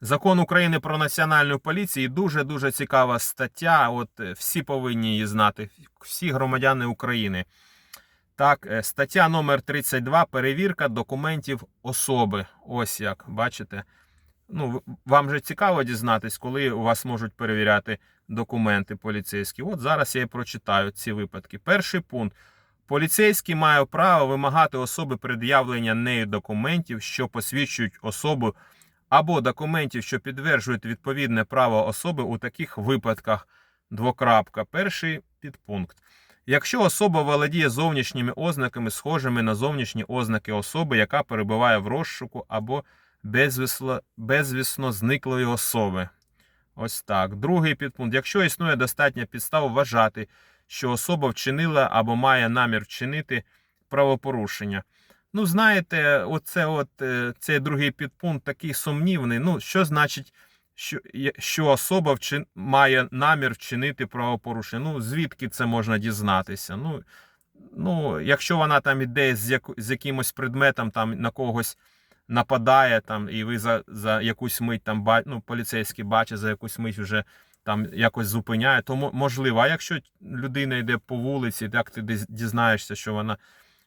Закон України про національну поліцію дуже дуже цікава стаття. От е, всі повинні її знати, всі громадяни України. Так, е, стаття номер 32. Перевірка документів особи. Ось як бачите. Ну, вам же цікаво дізнатись, коли у вас можуть перевіряти документи поліцейські. От зараз я і прочитаю ці випадки. Перший пункт. Поліцейський має право вимагати особи пред'явлення нею документів, що посвідчують особу, або документів, що підтверджують відповідне право особи у таких випадках. Двокрапка. Перший підпункт. Якщо особа володіє зовнішніми ознаками, схожими на зовнішні ознаки особи, яка перебуває в розшуку або безвісно, безвісно зниклої особи. Ось так. Другий підпункт. Якщо існує достатня підстава вважати, що особа вчинила або має намір вчинити правопорушення. Ну, знаєте, оце от, е, цей другий підпункт такий сумнівний. Ну, що значить, що, що особа вчин, має намір вчинити правопорушення? Ну, звідки це можна дізнатися? Ну, ну якщо вона там іде з, яку, з якимось предметом, там на когось нападає, там, і ви за, за якусь мить там ба- ну, поліцейський бачить, за якусь мить вже там якось зупиняє, то можливо. А якщо людина йде по вулиці, так ти діз- дізнаєшся, що вона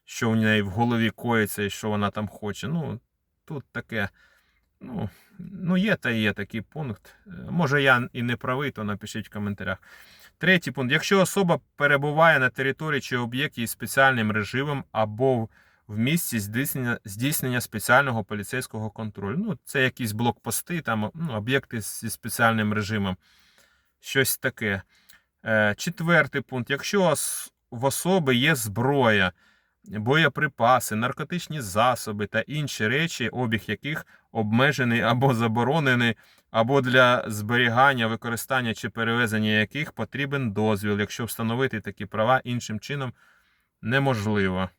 що в неї в голові коїться і що вона там хоче. Ну, тут таке. Ну, ну є та є такий пункт. Е, Може, я і не правий, то напишіть в коментарях. Третій пункт. Якщо особа перебуває на території чи об'єкті із спеціальним режимом або в- місці здійснення, здійснення спеціального поліцейського контролю. Ну, це якісь блокпости, там ну, об'єкти зі спеціальним режимом. Щось таке. Е, четвертий пункт. Якщо в особи є зброя, боєприпаси, наркотичні засоби та інші речі, обіг яких обмежений або заборонений, або для зберігання, використання чи перевезення яких потрібен дозвіл, якщо встановити такі права іншим чином неможливо.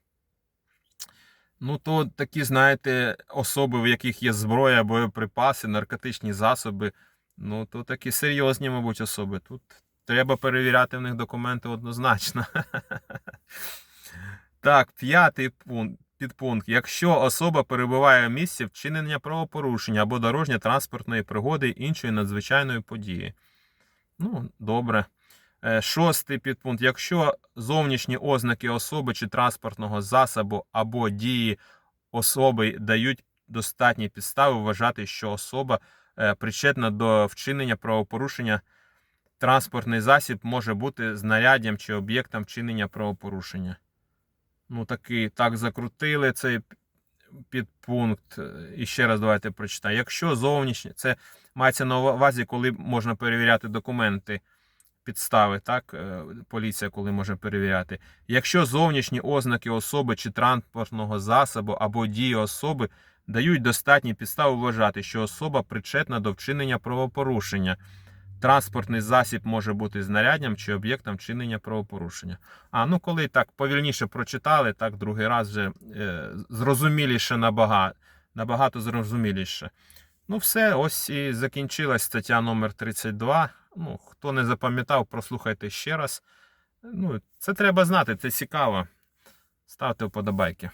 Ну, то такі, знаєте, особи, в яких є зброя, боєприпаси, наркотичні засоби, ну, то такі серйозні, мабуть, особи. Тут треба перевіряти в них документи однозначно. Так, п'ятий пункт. Підпункт. Якщо особа перебуває в місці вчинення правопорушення або дорожньо-транспортної пригоди іншої надзвичайної події. Ну, добре. Е, Шостий підпункт. Якщо зовнішні ознаки особи чи транспортного засобу або дії особи дають достатні підстави вважати, що особа е, причетна до вчинення правопорушення, транспортний засіб може бути знаряддям чи об'єктом вчинення правопорушення. Ну, такий, так закрутили цей підпункт. Е, І ще раз давайте прочитаю. Якщо зовнішні, це мається на увазі, коли можна перевіряти документи підстави, так, е, поліція, коли може перевіряти. Якщо зовнішні ознаки особи чи транспортного засобу або дії особи дають достатні підстави вважати, що особа причетна до вчинення правопорушення. Транспортний засіб може бути знаряддям чи об'єктом вчинення правопорушення. А ну коли так повільніше прочитали, так другий раз вже е, зрозуміліше набагато, набагато зрозуміліше. Ну, все, ось і закінчилась стаття номер 32. Ну, хто не запам'ятав, прослухайте ще раз. Ну, це треба знати, це цікаво. Ставте вподобайки.